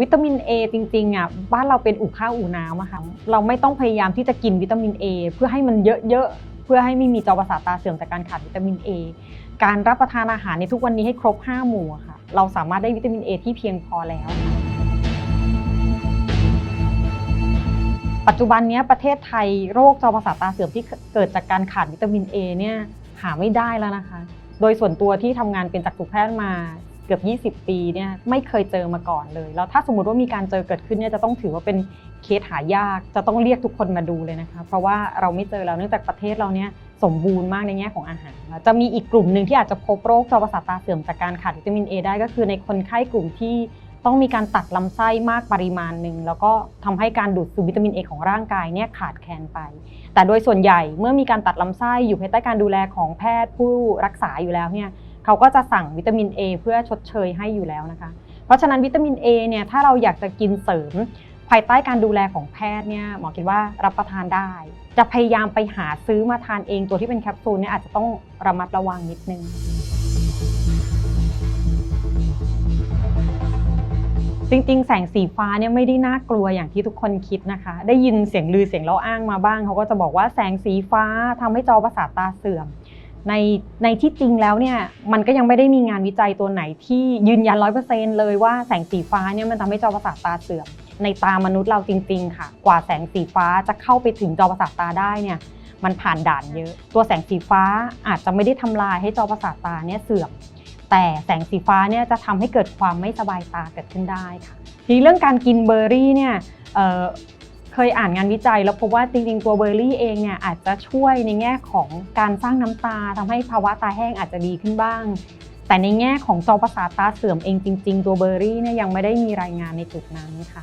วิตามิน A จริงๆอะบ้านเราเป็นอู่ข้าวอู่น้ำอะค่ะเราไม่ต้องพยายามที่จะกินวิตามิน A เพื่อให้มันเยอะๆเพื่อให้ไม่มีจอประสาทตาเสื่อมจากการขาดวิตามิน A การรับประทานอาหารในทุกวันนี้ให้ครบ 5 หมู่ค่ะ เราสามารถได้วิตามิน A ที่เพียงพอแล้ว ปัจจุบันนี้ประเทศไทยโรคจอประสาทตาเสื่อมที่เกิดจากการขาดวิตามิน A เนี่ยหาไม่ได้แล้วนะคะ โดยส่วนตัวที่ทำงานเป็นจักษุแพทย์มา เกือบ 20 ปีเนี่ยไม่เคยเจอมาก่อนเลย แล้วถ้าสมมติว่ามีการเจอเกิดขึ้นเนี่ยจะต้องถือว่าเป็นเคสหายาก จะต้องเรียกทุกคนมาดูเลยนะคะ เพราะว่าเราไม่เจอแล้วเนื่องจากประเทศเราเนี่ยสมบูรณ์มากในแง่ของอาหาร จะมีอีกกลุ่มหนึ่งที่อาจจะพบโรคจอประสาทตาเสื่อมจากการขาดวิตามิน A ได้ก็คือในคนไข้กลุ่มที่ต้องมีการตัดลำไส้มากปริมาณหนึ่งแล้วก็ทำให้การดูดซึมวิตามิน A ของร่างกายเนี่ยขาดแคลนไป แต่โดยส่วนใหญ่เมื่อมีการตัดลำไส้อยู่ภายใต้การดูแลของแพทย์ผู้รักษาอยู่แล้วเนี่ย เขาก็จะสั่งวิตามิน A เพื่อชดเชยให้อยู่แล้วนะคะ เพราะฉะนั้นวิตามิน A เนี่ยถ้าเราอยากจะกินเสริม ภายใต้การดูแลของแพทย์เนี่ยหมอคิดว่ารับประทานได้ จะพยายามไปหาซื้อมาทานเองตัวที่เป็นแคปซูลเนี่ยอาจจะต้องระมัดระวังนิดนึงจริงๆ แสงสีฟ้าเนี่ยไม่ได้น่ากลัวอย่างที่ทุกคนคิดนะคะ ได้ยินเสียงลือเสียงเล่าอ้างมาบ้าง เขาก็จะบอกว่าแสงสีฟ้าทำให้จอประสาทตาเสื่อม ในในที่จริงแล้วเนี่ยมันก็ยังไม่ได้มีงานวิจัยตัวไหนที่ยืนยันร้อยเปอร์เซ็นเลยว่าแสงสีฟ้าเนี่ยมันทำให้จอประสาทตาเสื่อมในตามนุษย์เราจริง ๆ ค่ะ กว่าแสงสีฟ้าจะเข้าไปถึงจอประสาทตาได้เนี่ยมันผ่านด่านเยอะ ตัวแสงสีฟ้าอาจจะไม่ได้ทำลายให้จอประสาทตาเนี่ยเสื่อม แต่แสงสีฟ้าเนี่ยจะทำให้เกิดความไม่สบายตาเกิดขึ้นได้ค่ะทีเรื่องการกินเบอร์รี่เนี่ย เคยอ่านงานวิจัย แล้วพบว่าจริงๆ ตัวเบอร์รี่เองเนี่ยอาจจะช่วยในแง่ของการสร้างน้ำตาทำให้ภาวะตาแห้งอาจจะดีขึ้นบ้าง แต่ในแง่ของจอประสาทตาเสื่อมเองจริง ๆ ตัวเบอร์รี่เนี่ยยังไม่ได้มีรายงานในจุดนั้นค่ะ